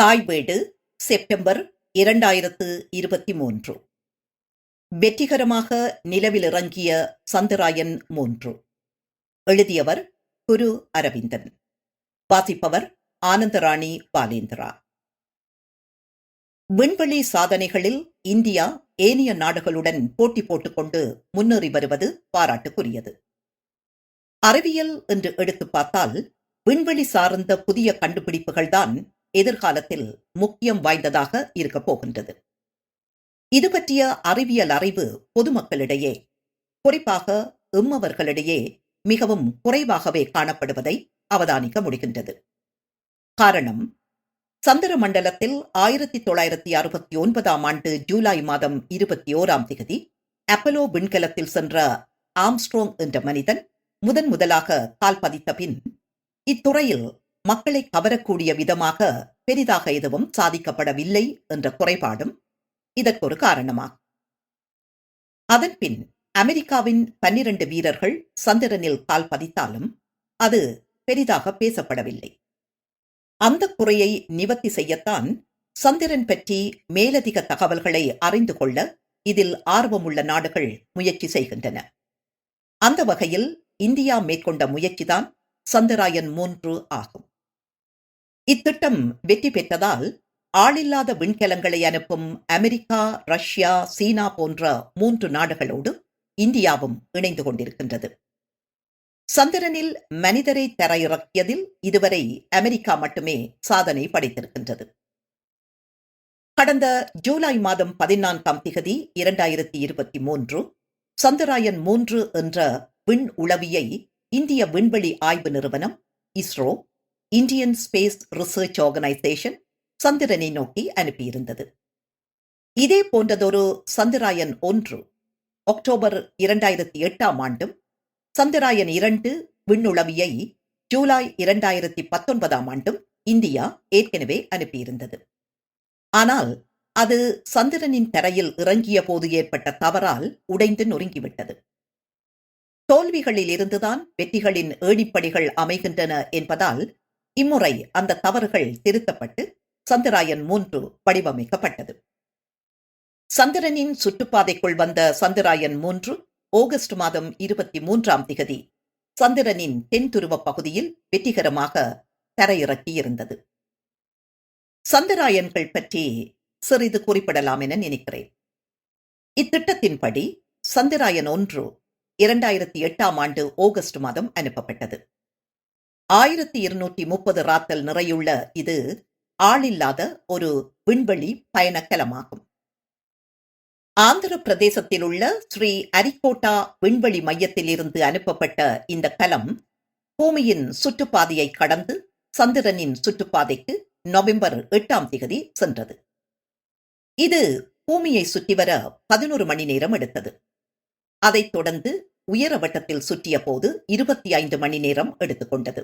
தாய் வீடு செப்டம்பர் இரண்டாயிரத்து இருபத்தி மூன்று. வெற்றிகரமாக நிலவில் இறங்கிய சந்திராயன் மூன்று. எழுதியவர் குரு அரவிந்தன். வாசிப்பவர் ஆனந்தராணி பாலேந்திரா. விண்வெளி சாதனைகளில் இந்தியா ஏனைய நாடுகளுடன் போட்டி போட்டுக்கொண்டு முன்னேறி வருவது பாராட்டுக்குரியது. அறிவியல் என்று எடுத்து பார்த்தால் விண்வெளி சார்ந்த புதிய கண்டுபிடிப்புகள்தான் எதிர்காலத்தில் முக்கியம் வாய்ந்ததாக இருக்கப் போகின்றது. இது பற்றிய அறிவியல் அறிவு பொதுமக்களிடையே குறிப்பாக எம்மவர்களிடையே மிகவும் குறைவாகவே காணப்படுவதை அவதானிக்க முடிகின்றது. காரணம் சந்திர மண்டலத்தில் ஆயிரத்தி தொள்ளாயிரத்தி அறுபத்தி ஒன்பதாம் ஆண்டு ஜூலை மாதம் இருபத்தி ஓராம் திகதி அப்பலோ விண்கலத்தில் சென்ற ஆம்ஸ்ட்ரோங் என்ற மனிதன் முதன் முதலாக கால் பதித்த பின் இத்துறையில் மக்களை கவரக்கூடிய விதமாக பெரிதாக எதுவும் சாதிக்கப்படவில்லை என்ற குறைபாடும் இதற்கொரு காரணமாகும். அதன்பின் அமெரிக்காவின் பன்னிரண்டு வீரர்கள் சந்திரனில் கால் பதித்தாலும் அது பெரிதாக பேசப்படவில்லை. அந்த குறையை நிவர்த்தி செய்யத்தான் சந்திரன் பற்றி மேலதிக தகவல்களை அறிந்து கொள்ள இதில் ஆர்வமுள்ள நாடுகள் முயற்சி செய்கின்றன. அந்த வகையில் இந்தியா மேற்கொண்ட முயற்சிதான் சந்திராயன் மூன்று ஆகும். இத்திட்டம் வெற்றி பெற்றதால் ஆளில்லாத விண்கலங்களை அனுப்பும் அமெரிக்கா ரஷ்யா சீனா போன்ற மூன்று நாடுகளோடு இந்தியாவும் இணைந்து கொண்டிருக்கின்றது. சந்திரனில் மனிதரை தரையிறக்கியதில் இதுவரை அமெரிக்கா மட்டுமே சாதனை படைத்திருக்கின்றது. கடந்த ஜூலை மாதம் பதினான்காம் திகதி இரண்டாயிரத்தி இருபத்தி மூன்று சந்திராயன் மூன்று என்ற விண் உளவியை இந்திய விண்வெளி ஆய்வு நிறுவனம் ISRO Indian space research organisation சந்திரனை நோக்கி அனுப்பியிருந்தது. இதே போன்றதொரு சந்திராயன் ஒன்று அக்டோபர் இரண்டாயிரத்தி எட்டாம் ஆண்டும் சந்திராயன் இரண்டு விண்ணுளவியை ஜூலை இரண்டாயிரத்தி பத்தொன்பதாம் ஆண்டும் இந்தியா ஏற்கனவே அனுப்பியிருந்தது. ஆனால் அது சந்திரனின் தரையில் இறங்கிய போது ஏற்பட்ட தவறால் உடைந்து நொறுங்கிவிட்டது. தோல்விகளில் இருந்துதான் வெற்றிகளின் ஏணிப்படிகள் அமைகின்றன என்பதால் இம்முறை அந்த தவறுகள் திருத்தப்பட்டு சந்திராயன் மூன்று வடிவமைக்கப்பட்டது. சந்திரனின் சுற்றுப்பாதைக்குள் வந்த சந்திராயன் மூன்று ஆகஸ்ட் மாதம் இருபத்தி மூன்றாம் திகதி சந்திரனின் தென் துருவ பகுதியில் வெற்றிகரமாக தரையிறக்கியிருந்தது. சந்திராயன்கள் பற்றி சிறிது குறிப்பிடலாம் என நினைக்கிறேன். இத்திட்டத்தின்படி சந்திராயன் ஒன்று இரண்டாயிரத்தி எட்டாம் ஆண்டு ஆகஸ்ட் மாதம் அனுப்பப்பட்டது. ஆயிரத்தி இருநூற்றி முப்பது ராத்தல் நிறையுள்ள இது ஆளில்லாத ஒரு விண்வெளி பயணக்கலமாகும். ஆந்திர பிரதேசத்தில் உள்ள ஸ்ரீ அரிக்கோட்டா விண்வெளி மையத்தில் இருந்து அனுப்பப்பட்ட இந்த கலம் பூமியின் சுற்றுப்பாதையை கடந்து சந்திரனின் சுற்றுப்பாதைக்கு நவம்பர் எட்டாம் திகதி சென்றது. இது பூமியை சுற்றி வர பதினோரு மணி நேரம் எடுத்தது. அதைத் தொடர்ந்து உயர வட்டத்தில் சுற்றிய போது இருபத்தி ஐந்து மணி நேரம் எடுத்துக்கொண்டது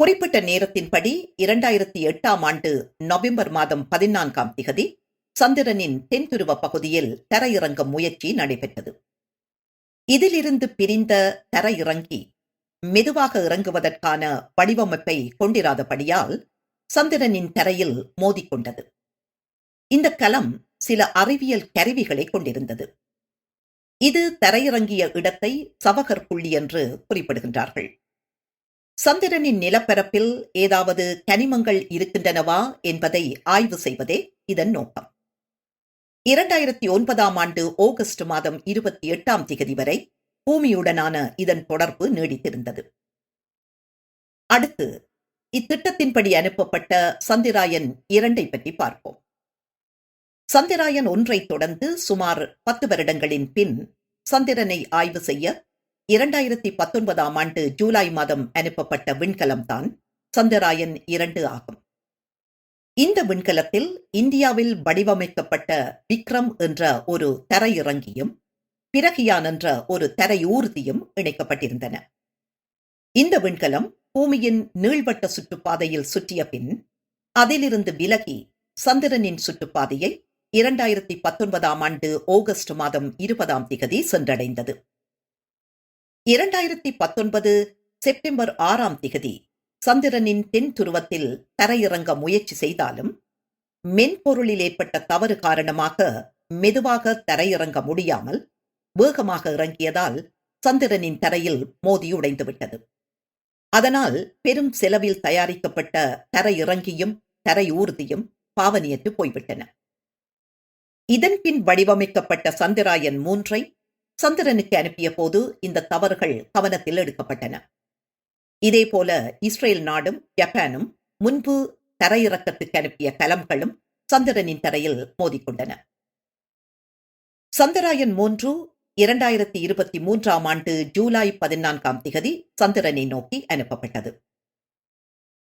குறிப்பிட்ட நேரத்தின்படி இரண்டாயிரத்தி எட்டாம் ஆண்டு நவம்பர் மாதம் பதினான்காம் திகதி சந்திரனின் தென்துருவ பகுதியில் தரையிறங்கும் முயற்சி நடைபெற்றது. இதிலிருந்து பிரிந்த தரையிறங்கி மெதுவாக இறங்குவதற்கான வடிவமைப்பை கொண்டிராதபடியால் சந்திரனின் தரையில் மோதிக்கொண்டது இந்த கலம் சில அறிவியல் கருவிகளை கொண்டிருந்தது. இது தரையிறங்கிய இடத்தை சவகர் புள்ளி என்று குறிப்பிடுகின்றார்கள். சந்திரனின் நிலப்பரப்பில் ஏதாவது கனிமங்கள் இருக்கின்றனவா என்பதை ஆய்வு செய்வதே இதன் நோக்கம். இரண்டாயிரத்தி ஒன்பதாம் ஆண்டு ஆகஸ்ட் மாதம் இருபத்தி எட்டாம் திகதி வரை பூமியுடனான இதன் தொடர்பு நீடித்திருந்தது. அடுத்து இத்திட்டத்தின்படி அனுப்பப்பட்ட சந்திராயன் இரண்டை பற்றி பார்ப்போம். சந்திராயன் ஒன்றை தொடர்ந்து சுமார் பத்து வருடங்களின் பின் சந்திரனை ஆய்வு செய்ய இரண்டாயிரத்தி பத்தொன்பதாம் ஆண்டு ஜூலை மாதம் அனுப்பப்பட்ட விண்கலம்தான் சந்திராயன் இரண்டு ஆகும். இந்த விண்கலத்தில் இந்தியாவில் வடிவமைக்கப்பட்ட விக்ரம் என்ற ஒரு தரையிறங்கியும் பிரகியான் என்ற ஒரு தரையூர்தியும் இணைக்கப்பட்டிருந்தன. இந்த விண்கலம் பூமியின் நீள்வட்ட சுற்றுப்பாதையில் சுற்றிய பின் அதிலிருந்து விலகி சந்திரனின் சுற்றுப்பாதையை இரண்டாயிரத்தி பத்தொன்பதாம் ஆண்டு ஆகஸ்ட் மாதம் இருபதாம் திகதி சென்றடைந்தது. இரண்டாயிரத்தி பத்தொன்பது செப்டம்பர் ஆறாம் திகதி சந்திரனின் தென் துருவத்தில் தரையிறங்க முயற்சி செய்தாலும் மென்பொருளில் ஏற்பட்ட தவறு காரணமாக மெதுவாக தரையிறங்க முடியாமல் வேகமாக இறங்கியதால் சந்திரனின் தரையில் மோதி உடைந்துவிட்டது. அதனால் பெரும் செலவில் தயாரிக்கப்பட்ட தரையிறங்கியும் தரை ஊர்தியும் பாவனியற்று போய்விட்டன. இதன் பின் வடிவமைக்கப்பட்ட சந்திராயன் மூன்றை சந்திரனுக்கு அனுப்பிய போது இந்த தவறுகள் கவனத்தில் எடுக்கப்பட்டன. இதேபோல இஸ்ரேல் நாடும் ஜப்பானும் முன்பு தரையிறக்கத்துக்கு அனுப்பிய கலம்களும் சந்திரனின் தரையில் மோதிக்கொண்டன. சந்திராயன் மூன்று இரண்டாயிரத்தி இருபத்தி மூன்றாம் ஆண்டு ஜூலை பதினான்காம் திகதி சந்திரனை நோக்கி அனுப்பப்பட்டது.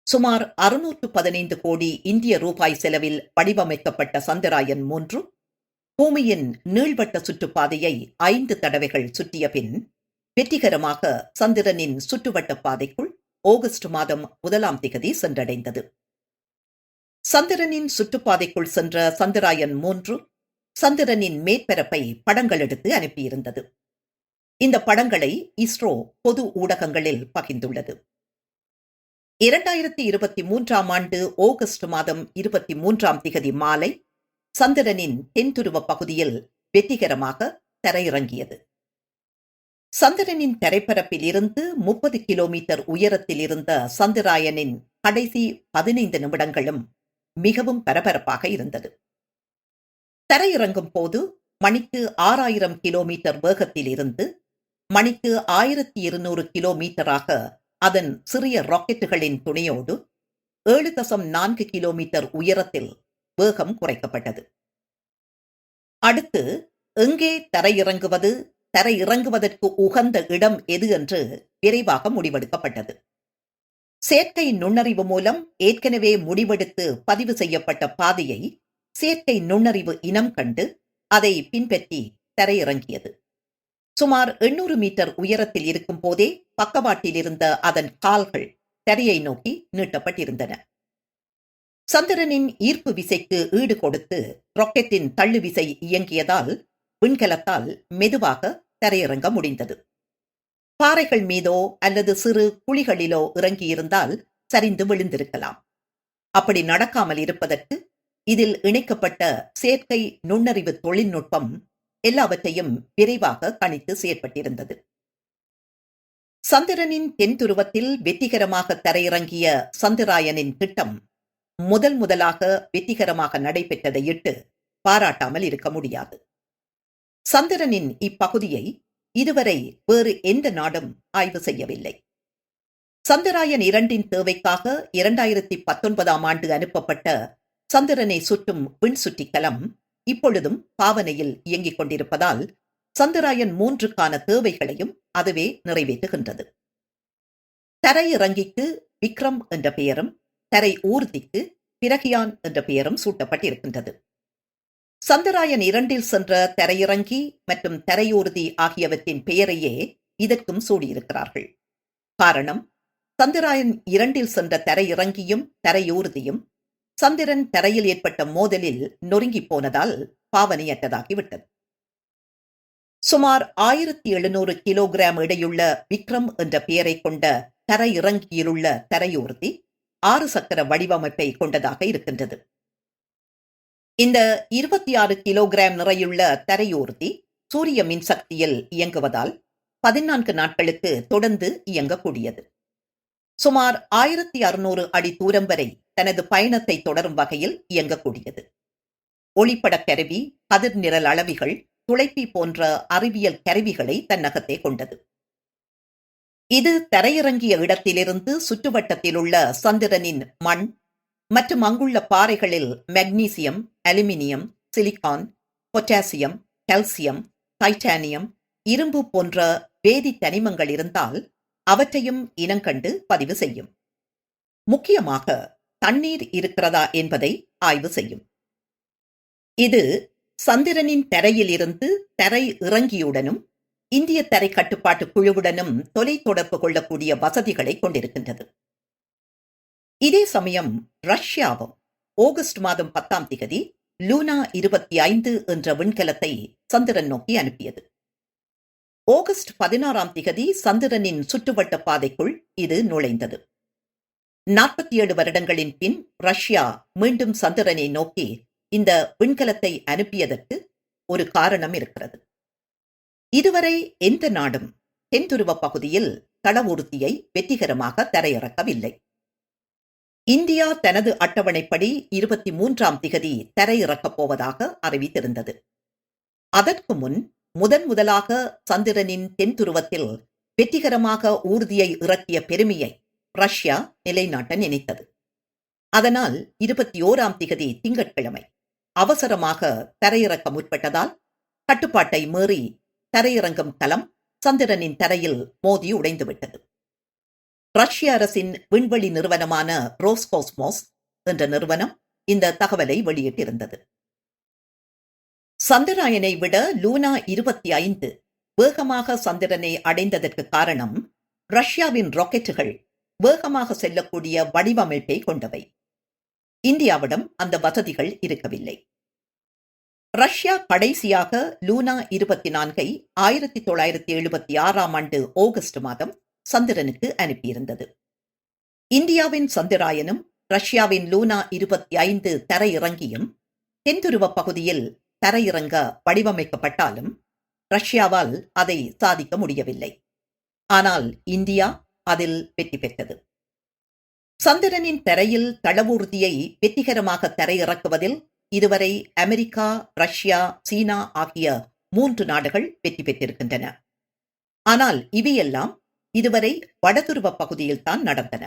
சுமார் அறுநூற்று பதினைந்து கோடி இந்திய ரூபாய் செலவில் வடிவமைக்கப்பட்ட சந்திராயன் மூன்று பூமியின் நீள்வட்ட சுற்றுப்பாதையை ஐந்து தடவைகள் சுற்றிய பின் வெற்றிகரமாக சந்திரனின் சுற்றுவட்ட பாதைக்குள் ஆகஸ்ட் மாதம் முதலாம் திகதி சென்றடைந்தது. சந்திரனின் சுற்றுப்பாதைக்குள் சென்ற சந்திராயன் மூன்று சந்திரனின் மேற்பரப்பை படங்கள் எடுத்து அனுப்பியிருந்தது. இந்த படங்களை இஸ்ரோ பொது ஊடகங்களில் பகிர்ந்துள்ளது. இரண்டாயிரத்தி இருபத்தி மூன்றாம் ஆண்டு ஆகஸ்ட் மாதம் இருபத்தி மூன்றாம் திகதி மாலை சந்திரனின் தென்துருவ பகுதியில் வெற்றிகரமாக தரையிறங்கியது. சந்திரனின் தரைப்பரப்பில் இருந்து முப்பது கிலோமீட்டர் உயரத்தில் இருந்த சந்திராயனின் கடைசி பதினைந்து நிமிடங்களும் மிகவும் பரபரப்பாக இருந்தது. தரையிறங்கும் போது மணிக்கு ஆறாயிரம் கிலோமீட்டர் வேகத்தில் இருந்து மணிக்கு ஆயிரத்தி இருநூறு கிலோமீட்டராக அதன் சிறிய ராக்கெட்டுகளின் துணையோடு ஏழு தசம் நான்கு கிலோமீட்டர் உயரத்தில் வேகம் குறைக்கப்பட்டது. அடுத்து எங்கே தரையிறங்குவது? தரையிறங்குவதற்கு உகந்த இடம் எது என்று விரைவாக முடிவெடுக்கப்பட்டது. செயற்கை நுண்ணறிவு மூலம் ஏற்கனவே முடிவெடுத்து பதிவு செய்யப்பட்ட பாதையை செயற்கை நுண்ணறிவு இனம் கண்டு அதை பின்பற்றி தரையிறங்கியது. சுமார் எண்ணூறு மீட்டர் உயரத்தில் இருக்கும் போதே பக்கவாட்டில் இருந்த அதன் கால்கள் தரையை நோக்கி நீட்டப்பட்டிருந்தன. சந்திரனின் ஈர்ப்பு விசைக்கு ஈடு கொடுத்து ராக்கெட்டின் தள்ளு விசை இயங்கியதால் விண்கலத்தால் மெதுவாக தரையிறங்க முடிந்தது. பாறைகள் மீதோ அல்லது சிறு குழிகளிலோ இறங்கியிருந்தால் சரிந்து விழுந்திருக்கலாம். அப்படி நடக்காமல் இருப்பதற்கு இதில் இணைக்கப்பட்ட செயற்கை நுண்ணறிவு தொழில்நுட்பம் எல்லாவற்றையும் விரைவாக கணித்து செயற்பட்டிருந்தது. சந்திரனின் தென் துருவத்தில் வெற்றிகரமாக தரையிறங்கிய சந்திராயனின் திட்டம் முதல் முதலாக வெற்றிகரமாக நடைபெற்றதை இட்டு பாராட்டாமல் இருக்க முடியாது. சந்திரனின் இப்பகுதியை இதுவரை வேறு எந்த நாடும் ஆய்வு செய்யவில்லை. சந்திராயன் இரண்டின் தேவைக்காக இரண்டாயிரத்தி பத்தொன்பதாம் ஆண்டு அனுப்பப்பட்ட சந்திரனை சுற்றும் விண் சுற்றிக்கலம் இப்பொழுதும் பாவனையில் இயங்கிக் கொண்டிருப்பதால் சந்திராயன் மூன்றுக்கான தேவைகளையும் அதுவே நிறைவேற்றுகின்றது. தரையிறங்கிக்கு விக்ரம் என்ற பெயரும் தரை ஊர்திக்கு பிரகியான் என்ற பெயரும் சூட்டப்பட்டிருக்கின்றது. சந்திராயன் இரண்டில் சென்ற தரையிறங்கி மற்றும் தரையூர்தி ஆகியவற்றின் பெயரையே இதற்கும் சூடியிருக்கிறார்கள். காரணம் சந்திராயன் இரண்டில் சென்ற தரையிறங்கியும் தரையூர்தியும் சந்திரன் தரையில் ஏற்பட்ட மோதலில் நொறுங்கி போனதால் பாவனையற்றதாகிவிட்டது. சுமார் ஆயிரத்தி எழுநூறு கிலோகிராம் இடையுள்ள விக்ரம் என்ற பெயரை கொண்ட தரையிறங்கியிலுள்ள தரையூர்தி ஆறு சக்கர வடிவமைப்பை கொண்டதாக இருக்கின்றது. இந்த இருபத்தி ஆறு கிலோகிராம் நிறையுள்ள தரையூர்தி சூரிய மின்சக்தியில் இயங்குவதால் பதினான்கு நாட்களுக்கு தொடர்ந்து இயங்கக்கூடியது. சுமார் ஆயிரத்தி அறுநூறு அடி தூரம் வரை தனது பயணத்தை தொடரும் வகையில் இயங்கக்கூடியது. ஒளிப்படக் கருவி கதிர் நிரல் அளவிகள் துளைப்பி போன்ற அறிவியல் கருவிகளை தன்னகத்தே கொண்டது. இது தரையிறங்கிய இடத்திலிருந்து சுற்றுவட்டத்தில் உள்ள சந்திரனின் மண் மற்றும் அங்குள்ள பாறைகளில் magnesium aluminium silicon potassium calcium titanium இரும்பு போன்ற வேதி தனிமங்கள் இருந்தால் அவற்றையும் இனங்கண்டு பதிவு செய்யும். முக்கியமாக தண்ணீர் இருக்கிறதா என்பதை ஆய்வு செய்யும். இது சந்திரனின் தரையில் இருந்து தரை இறங்கியுடனும் இந்திய தரை கட்டுப்பாட்டு குழுவுடனும் தொலை தொடர்பு கொள்ளக்கூடிய வசதிகளை கொண்டிருக்கின்றது. இதே சமயம் ரஷ்யாவும் ஆகஸ்ட் மாதம் பத்தாம் திகதி லூனா இருபத்தி ஐந்து என்ற விண்கலத்தை சந்திரன் நோக்கி அனுப்பியது. ஆகஸ்ட் பதினாறாம் திகதி சந்திரனின் சுற்றுவட்ட பாதைக்குள் இது நுழைந்தது. நாற்பத்தி ஏழு வருடங்களின் பின் ரஷ்யா மீண்டும் சந்திரனை நோக்கி இந்த விண்கலத்தை அனுப்பியதற்கு ஒரு காரணம் இருக்கிறது. இதுவரை எந்த நாடும் தென்துருவ பகுதியில் தளவூர்தியை வெற்றிகரமாக தரையிறக்கவில்லை. இந்தியா தனது அட்டவணைப்படி இருபத்தி மூன்றாம் திகதி தரையிறக்கப் போவதாக அறிவித்திருந்தது. அதற்கு முன் முதன் முதலாக சந்திரனின் தென்துருவத்தில் வெற்றிகரமாக ஊர்தியை இறக்கிய பெருமையை ரஷ்யா நிலைநாட்ட நினைத்தது. அதனால் இருபத்தி ஓராம் திகதி திங்கட்கிழமை அவசரமாக தரையிறக்க முற்பட்டதால் கட்டுப்பாட்டை மீறி தரையிறங்கும் கலம் சந்திரனின் தரையில் மோதி உடைந்துவிட்டது. ரஷ்ய அரசின் விண்வெளி நிறுவனமான ரோஸ்கோஸ்மோஸ் என்ற நிறுவனம் இந்த தகவலை வெளியிட்டிருந்தது. சந்திராயனை விட லூனா இருபத்தி ஐந்து வேகமாக சந்திரனை அடைந்ததற்கு காரணம் ரஷ்யாவின் ராக்கெட்டுகள் வேகமாக செல்லக்கூடிய வடிவமைப்பை கொண்டவை. இந்தியாவிடம் அந்த வசதிகள் இருக்கவில்லை. ரஷ்யா கடைசியாக லூனா இருபத்தி நான்கை ஆயிரத்தி தொள்ளாயிரத்தி எழுபத்தி ஆறாம் ஆண்டு ஆகஸ்ட் மாதம் சந்திரனுக்கு அனுப்பியிருந்தது. இந்தியாவின் சந்திராயனும் ரஷ்யாவின் லூனா இருபத்தி ஐந்து தரையிறங்கியும் தென்துருவ பகுதியில் தரையிறங்க வடிவமைக்கப்பட்டாலும் ரஷ்யாவால் அதை சாதிக்க முடியவில்லை. ஆனால் இந்தியா அதில் வெற்றி பெற்றது. சந்திரனின் தரையில் தளவூர்தியை வெற்றிகரமாக தரையிறக்குவதில் இதுவரை அமெரிக்கா ரஷ்யா சீனா ஆகிய மூன்று நாடுகள் வெற்றி பெற்றிருக்கின்றன. ஆனால் இவையெல்லாம் இதுவரை வடதுருவ பகுதியில் தான் நடந்தன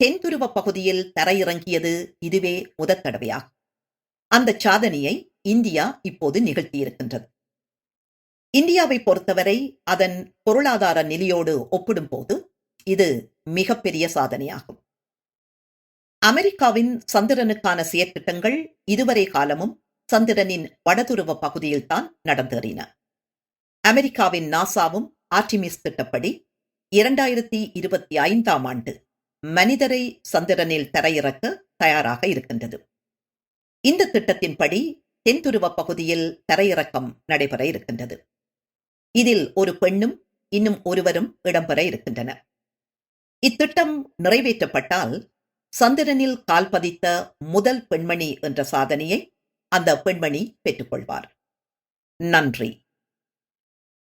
தென்துருவ பகுதியில் தரையிறங்கியது இதுவே முதற் தடவையாகும். அந்த சாதனையை இந்தியா இப்போது நிகழ்த்தியிருக்கின்றது. இந்தியாவை பொறுத்தவரை அதன் பொருளாதார நிலையோடு ஒப்பிடும்போது இது மிகப்பெரிய சாதனையாகும். அமெரிக்காவின் சந்திரனுக்கான செயற்திட்டங்கள் இதுவரை காலமும் சந்திரனின் வடதுருவ பகுதியில்தான் நடந்தேறின. அமெரிக்காவின் நாசாவும் ஆர்டிமிஸ் திட்டப்படி இரண்டாயிரத்தி இருபத்தி ஐந்தாம் ஆண்டு மனிதரை சந்திரனில் தரையிறக்க தயாராக இருக்கின்றது. இந்த திட்டத்தின்படி தென்துருவ பகுதியில் தரையிறக்கம் நடைபெற இருக்கின்றது. இதில் ஒரு பெண்ணும் இன்னும் ஒருவரும் இடம்பெற இருக்கின்றனர். இத்திட்டம் நிறைவேற்றப்பட்டால் சந்திரனில் கால் பதித்த முதல் பெண்மணி என்ற சாதனையை அந்த பெண்மணி பெற்றுக்கொள்வார். நன்றி.